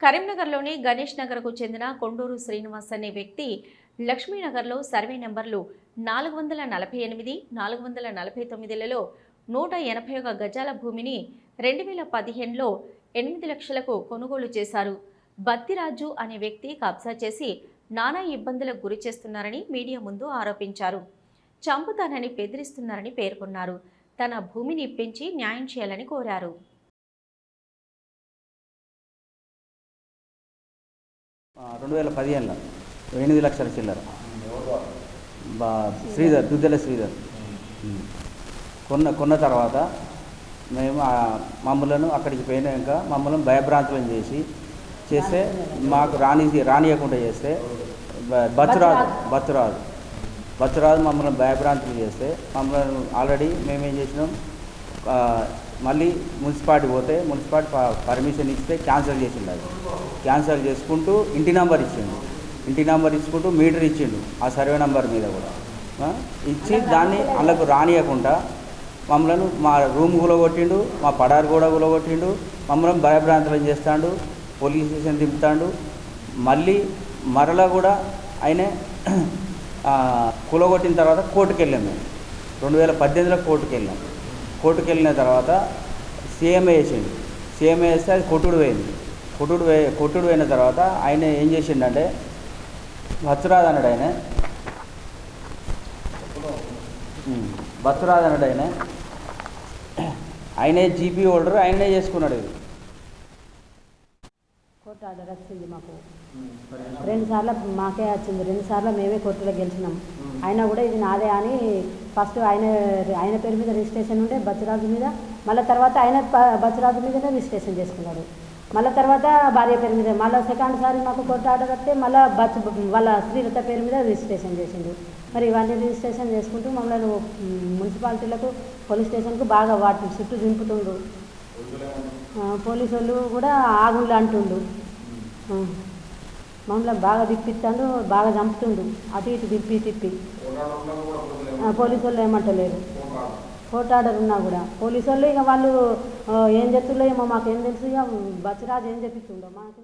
కరీంనగర్లోని గణేష్ నగర్కు చెందిన కొండూరు శ్రీనివాస్ అనే వ్యక్తి లక్ష్మీనగర్లో సర్వే నెంబర్లు నాలుగు వందల నలభై ఎనిమిది నాలుగు వందల నలభై తొమ్మిదిలలో నూట ఎనభై ఒక గజాల భూమిని రెండు వేల పదిహేనులో ఎనిమిది లక్షలకు కొనుగోలు చేశారు. బత్తిరాజు అనే వ్యక్తి కబ్జా చేసి నానా ఇబ్బందులకు గురి చేస్తున్నారని మీడియా ముందు ఆరోపించారు. చంపుతానని బెదిరిస్తున్నారని పేర్కొన్నారు. తన భూమిని ఇప్పించి న్యాయం చేయాలని కోరారు. రెండు వేల పదిహేనులో. ఎనిమిది లక్షల చిల్లర. బా శ్రీధర్ దుద్దెల శ్రీధర్. కొన్న కొన్న తర్వాత మేము ఆ మమ్మలను అక్కడికి పోయినాక మమ్మల్ని భయభ్రాంతులను చేసి చేస్తే మాకు రాని రానియకుండా చేస్తే బచ్చురాజు బచ్చురాజు బచ్చురాజు మమ్మల్ని భయభ్రాంతులు చేస్తే మమ్మల్ని ఆల్రెడీ మేమేం చేసినాం ఆ, మళ్ళీ మున్సిపాలిటీ పోతే మున్సిపాలిటీ పర్మిషన్ ఇస్తే క్యాన్సిల్ చేసిండు అది క్యాన్సిల్ చేసుకుంటూ ఇంటి నెంబర్ ఇచ్చిండు. ఇంటి నెంబర్ ఇచ్చుకుంటూ మీటర్ ఇచ్చిండు ఆ సర్వే నెంబర్ మీద కూడా. ఇచ్చి దాన్ని వాళ్ళకు రానియకుండా మమ్మల్ని మా రూమ్ కూలగొట్టిండు మా పడారు కూడా కూలగొట్టిండు మమ్మల్ని భయభ్రాంతులను చేస్తాడు పోలీస్ స్టేషన్ దింపుతాడు. మళ్ళీ మరలా కూడా ఆయన కూలగొట్టిన తర్వాత కోర్టుకు వెళ్ళాం మేము. రెండు వేల పద్దెనిమిదిలో కోర్టుకు వెళ్ళాం కోర్టుకు వెళ్ళిన తర్వాత సీఎంఏ వేసిండు సీఎంఏ వేస్తే అది కొట్టుడు పోయింది. కొట్టుడు పోయి కొట్టుడు పోయిన తర్వాత ఆయన ఏం చేసిండంటే బచ్చురాదు అన్నాడు ఆయన. ఉమ్, అన్నాడు ఆయన. ఆయనే జీపీ హోల్డర్ ఆయనే చేసుకున్నాడు ఇది కోర్టు ఆర్డర్ వచ్చింది మాకు. రెండు సార్లు మాకే వచ్చింది. రెండు సార్లు మేమే కోర్టులో గెలిచినాం. అయినా కూడా ఇది నాదే అని ఫస్ట్ ఆయన ఆయన పేరు మీద రిజిస్ట్రేషన్ ఉండే బచ్చరాజు మీద మళ్ళీ తర్వాత ఆయన బచ్చురాజు బచ్చరాజు మీదనే రిజిస్ట్రేషన్ చేసుకున్నాడు. మళ్ళీ తర్వాత భార్య పేరు మీద మళ్ళీ సెకండ్ సారి మాకు కొత్త ఆర్డర్ వస్తే మళ్ళీ బచ్చ వాళ్ళ శ్రీలత పేరు మీద రిజిస్ట్రేషన్ చేసిండు. మరి ఇవన్నీ రిజిస్ట్రేషన్ చేసుకుంటూ మమ్మల్ని మున్సిపాలిటీలకు పోలీస్ స్టేషన్కు బాగా వాటి చుట్టూ దింపుతుండు. పోలీసు వాళ్ళు కూడా ఆగుళ్ళు అంటుండు. మమ్మల్ని బాగా తిప్పిస్తాడు బాగా చంపుతుండు. అటు ఇటు తిప్పి తిప్పి. పోలీసు వాళ్ళు ఏమంటలేరు. కోర్ట్ ఆర్డర్ ఉన్నా కూడా. పోలీసు వాళ్ళు ఇక వాళ్ళు ఏం చెప్తుండో ఏమో మాకేం తెలుసు. ఇక బచ్చరాజు ఏం చెప్పిస్తుండో మాకు